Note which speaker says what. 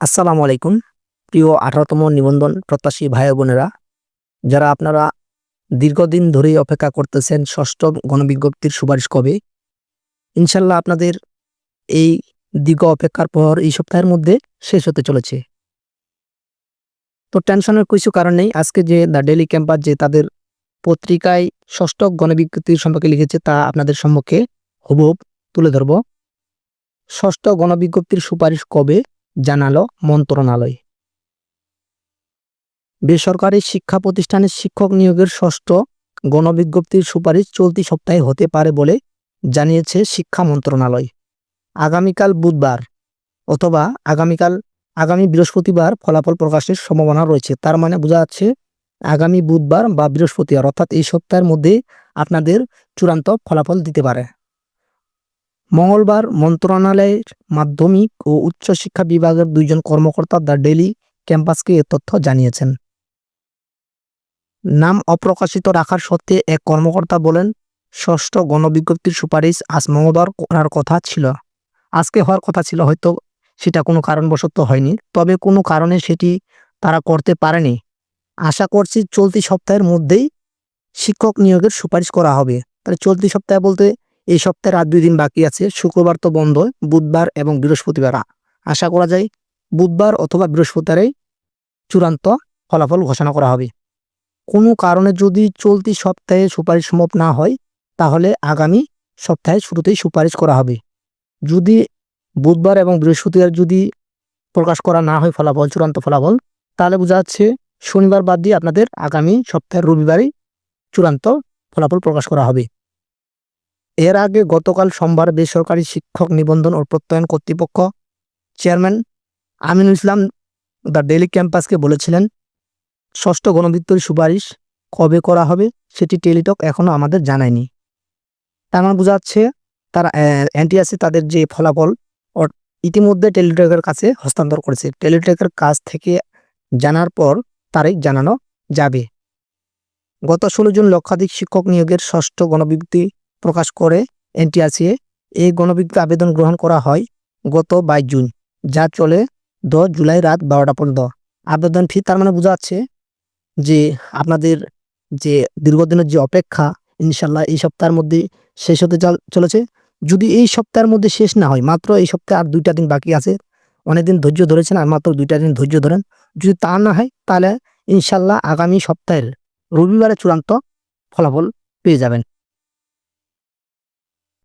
Speaker 1: আসসালামু আলাইকুম। প্রিয় আঠারোতম নিবন্ধন প্রত্যাশী ভাই বোনেরা, যারা আপনারা দীর্ঘদিন ধরেই অপেক্ষা করতেছেন ষষ্ঠ গণবিজ্ঞপ্তির সুপারিশ কবে, ইনশাল্লাহ আপনাদের এই দীর্ঘ অপেক্ষার পর এই সপ্তাহের মধ্যে শেষ হতে চলেছে। তো টেনশনের কিছু কারণ নেই, আজকে যে দ্য ডেলি ক্যাম্পাস যে তাদের পত্রিকায় ষষ্ঠ গণবিজ্ঞপ্তির সম্পর্কে লিখেছে তা আপনাদের সম্মুখে হুবহুব তুলে ধরব। ষষ্ঠ গণবিজ্ঞপ্তির সুপারিশ কবে জানালো মন্ত্রণালয়। বেসরকারি শিক্ষা প্রতিষ্ঠানের শিক্ষক নিয়োগের ষষ্ঠ গণবিজ্ঞপ্তির সুপারিশ চলতি সপ্তাহে হতে পারে বলে জানিয়েছে শিক্ষা মন্ত্রণালয়। আগামীকাল বুধবার অথবা আগামীকাল, আগামী বৃহস্পতিবার ফলাফল প্রকাশের সম্ভাবনা রয়েছে। তার মানে বোঝা যাচ্ছে আগামী বুধবার বা বৃহস্পতিবার, অর্থাৎ এই সপ্তাহের মধ্যে আপনাদের চূড়ান্ত ফলাফল দিতে পারে। মঙ্গলবার মন্ত্রণালয়ের মাধ্যমিক ও উচ্চশিক্ষা বিভাগের দুইজন কর্মকর্তা দ্য ডেলি ক্যাম্পাসকে এ তথ্য জানিয়েছেন। নাম অপ্রকাশিত রাখার সত্ত্বে এক কর্মকর্তা বলেন, ষষ্ঠ গণবিজ্ঞপ্তির সুপারিশ আজ মঙ্গলবার করার কথা ছিল। আজকে হওয়ার কথা ছিল, হয়তো সেটা কোনো কারণবশত হয়নি। তবে কোনো কারণে সেটি তারা করতে পারেনি। আশা করছি চলতি সপ্তাহের মধ্যেই শিক্ষক নিয়োগের সুপারিশ করা হবে। তাহলে চলতি সপ্তাহে বলতে এই সপ্তাহের আর দুই দিন বাকি আছে। শুক্রবার তো বন্ধ, বুধবার এবং বৃহস্পতিবার। আশা করা যায় বুধবার অথবা বৃহস্পতিবারেই চূড়ান্ত ফলাফল ঘোষণা করা হবে। কোনো কারণে যদি চলতি সপ্তাহে সুপারিশ সম্ভব না হয়, তাহলে আগামী সপ্তাহে শুরুতেই সুপারিশ করা হবে। যদি বুধবার এবং বৃহস্পতিবার যদি প্রকাশ করা না হয় ফলাফল, চূড়ান্ত ফলাফল, তাহলে বোঝা যাচ্ছে শনিবার বাদ দিয়ে আপনাদের আগামী সপ্তাহের রবিবারই চূড়ান্ত ফলাফল প্রকাশ করা হবে। এর আগে গতকাল সোমবার বেসরকারি শিক্ষক নিবন্ধন ও প্রত্যয়ন কর্তৃপক্ষ chairman Aminul Islam the daily ক্যাম্পাসকে বলেছিলেন, ষষ্ঠ গণবিত্তর সুপারিশ কবে করা হবে সেটি টেলিটক এখনও আমাদের জানায়নি। তার মানে বোঝা যাচ্ছে তারা এনটিআরসি তাদের যে ফলাফল ইতিমধ্যে টেলিটকের কাছে হস্তান্তর করেছে। টেলিটকের কাছ থেকে জানার পর তারিখ জানানো যাবে। গত ষোলো জুন লক্ষাধিক শিক্ষক নিয়োগের ষষ্ঠ গণবিজ্ঞপ্তি প্রকাশ করে এনটিআরসিএ এই গণবিজ্ঞপ্তি আবেদন গ্রহণ করা হয় গত বাইশ জুন, যা চলে দশ জুলাই রাত বারোটা পর্যন্ত। আবেদন ফি তার মানে বোঝা যাচ্ছে যে আপনাদের যে দীর্ঘদিনের যে অপেক্ষা ইনশাল্লাহ এই সপ্তাহের মধ্যে শেষ হতে চল- চলেছে। যদি এই সপ্তাহের মধ্যে শেষ না হয়, মাত্র এই সপ্তাহে আর দুইটা দিন বাকি আছে। অনেকদিন ধৈর্য ধরেছেন আর মাত্র দুইটা দিন ধৈর্য ধরেন। যদি তা না হয়, তাহলে ইনশাল্লাহ আগামী সপ্তাহের রবিবারে চূড়ান্ত ফলাফল পেয়ে যাবেন।